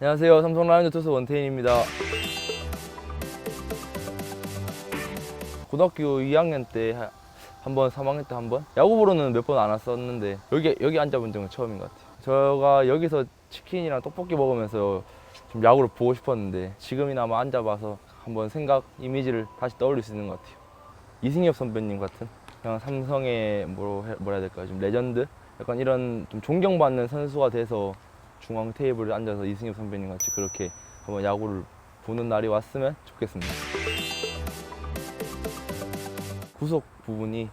안녕하세요. 삼성 라이온즈 투수 원태인입니다. 고등학교 2학년 때 한 번, 3학년 때 한 번. 야구 보러는 몇 번 안 왔었는데 여기 여기 앉아본 적은 처음인 것 같아요. 제가 여기서 치킨이랑 떡볶이 먹으면서 좀 야구를 보고 싶었는데 지금이나마 앉아봐서 한번 생각 이미지를 다시 떠올릴 수 있는 것 같아요. 이승엽 선배님 같은 그냥 삼성의 뭐 해- 뭐라 해야 될까요? 좀 레전드 약간 이런 좀 존경받는 선수가 돼서 중앙 테이블에 앉아서 이승엽 선배님 같이 그렇게 한번 야구를 보는 날이 왔으면 좋겠습니다. 구속 부분이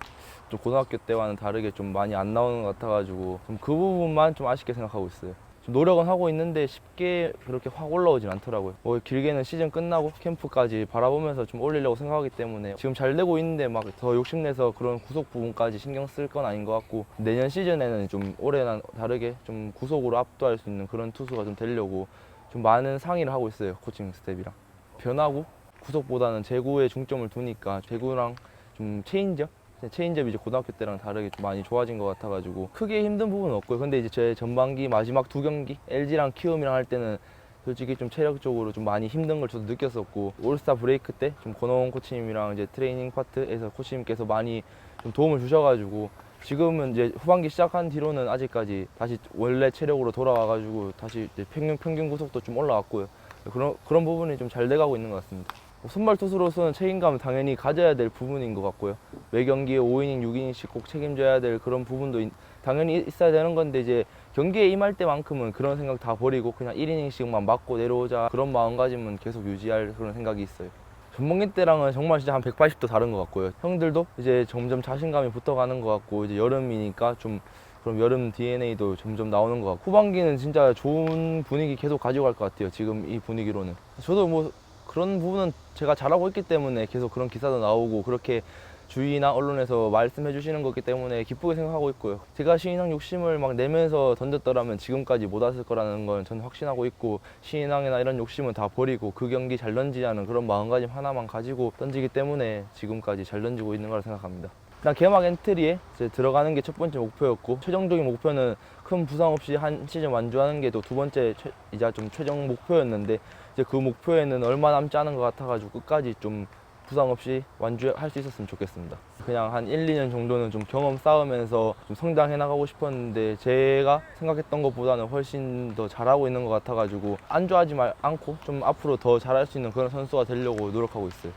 좀 고등학교 때와는 다르게 좀 많이 안 나오는 것 같아가지고 좀 그 부분만 좀 아쉽게 생각하고 있어요. 좀 노력은 하고 있는데 쉽게 그렇게 확 올라오진 않더라고요. 뭐 길게는 시즌 끝나고 캠프까지 바라보면서 좀 올리려고 생각하기 때문에 지금 잘 되고 있는데 막 더 욕심내서 그런 구속 부분까지 신경 쓸 건 아닌 것 같고 내년 시즌에는 좀 올해랑 다르게 좀 구속으로 압도할 수 있는 그런 투수가 좀 되려고 좀 많은 상의를 하고 있어요 코칭 스텝이랑 변하고 구속보다는 제구에 중점을 두니까 제구랑 좀 체인지업 체인지업이 이제 고등학교 때랑 다르게 좀 많이 좋아진 것 같아가지고 크게 힘든 부분은 없고요. 근데 이제 제 전반기 마지막 두 경기 LG랑 키움이랑 할 때는 솔직히 좀 체력적으로 좀 많이 힘든 걸 저도 느꼈었고 올스타 브레이크 때 좀 권호원 코치님이랑 이제 트레이닝 파트에서 코치님께서 많이 좀 도움을 주셔가지고 지금은 이제 후반기 시작한 뒤로는 아직까지 다시 원래 체력으로 돌아와가지고 다시 평균 평균 구속도 좀 올라왔고요. 그런 그런 부분이 좀 잘 돼가고 있는 것 같습니다. 선발 투수로서는 책임감을 당연히 가져야 될 부분인 것 같고요. 매 경기에 5이닝, 6이닝씩 꼭 책임져야 될 그런 부분도 있- 당연히 있어야 되는 건데 이제 경기에 임할 때만큼은 그런 생각 다 버리고 그냥 1이닝씩만 맞고 내려오자 그런 마음가짐은 계속 유지할 그런 생각이 있어요. 전범기 때랑은 정말 진짜 한 180도 다른 것 같고요. 형들도 이제 점점 자신감이 붙어가는 것 같고 이제 여름이니까 좀 그럼 여름 DNA도 점점 나오는 것 같고 후반기는 진짜 좋은 분위기 계속 가져갈 것 같아요. 지금 이 분위기로는. 저도 뭐 그런 부분은 제가 잘하고 있기 때문에 계속 그런 기사도 나오고 그렇게 주위나 언론에서 말씀해 주시는 거기 때문에 기쁘게 생각하고 있고요. 제가 신인왕 욕심을 막 내면서 던졌더라면 지금까지 못 왔을 거라는 건 저는 확신하고 있고 신인왕이나 이런 욕심은 다 버리고 그 경기 잘 던지자는 그런 마음가짐 하나만 가지고 던지기 때문에 지금까지 잘 던지고 있는 거라 생각합니다. 일단 개막 엔트리에 이제 들어가는 게 첫 번째 목표였고 최종적인 목표는 큰 부상 없이 한 시즌 완주하는 게 또 두 번째 최, 이제 좀 최종 목표였는데 이제 그 목표에는 얼마 남지 않은 것 같아가지고 끝까지 좀 부상 없이 완주할 수 있었으면 좋겠습니다. 그냥 한 1, 2년 정도는 좀 경험 쌓으면서 좀 성장해 나가고 싶었는데 제가 생각했던 것보다는 훨씬 더 잘하고 있는 것 같아가지고 안주하지 말 않고 좀 앞으로 더 잘할 수 있는 그런 선수가 되려고 노력하고 있어요.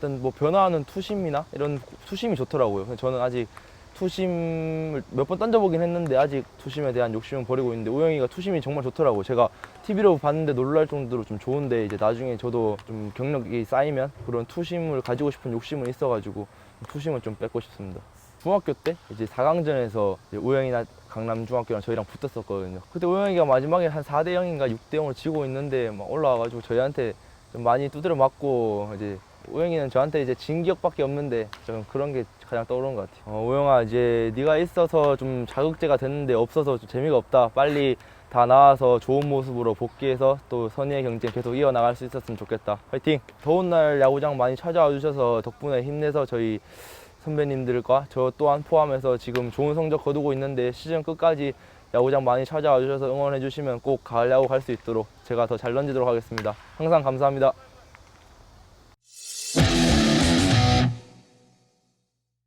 일단 뭐 변화하는 투심이나 이런 투심이 좋더라고요. 저는 아직 투심을 몇 번 던져보긴 했는데 아직 투심에 대한 욕심은 버리고 있는데 우영이가 투심이 정말 좋더라고요. 제가 TV로 봤는데 놀랄 정도로 좀 좋은데 이제 나중에 저도 좀 경력이 쌓이면 그런 투심을 가지고 싶은 욕심은 있어가지고 투심을 좀 뺏고 싶습니다. 중학교 때 이제 4강전에서 우영이나 강남 중학교랑 저희랑 붙었었거든요. 그때 우영이가 마지막에 한 4대 0인가 6대 0을 지고 있는데 막 올라와가지고 저희한테 좀 많이 두드려 맞고 이제 우영이는 저한테 이제 진 기억밖에 없는데 좀 그런 게 가장 떠오르는 것 같아요. 어, 우영아 이제 네가 있어서 좀 자극제가 됐는데 없어서 좀 재미가 없다. 빨리 다 나와서 좋은 모습으로 복귀해서 또 선의의 경쟁 계속 이어나갈 수 있었으면 좋겠다. 화이팅! 더운 날 야구장 많이 찾아와 주셔서 덕분에 힘내서 저희 선배님들과 저 또한 포함해서 지금 좋은 성적 거두고 있는데 시즌 끝까지 야구장 많이 찾아와 주셔서 응원해 주시면 꼭 가을 야구 갈 수 있도록 제가 더 잘 던지도록 하겠습니다. 항상 감사합니다.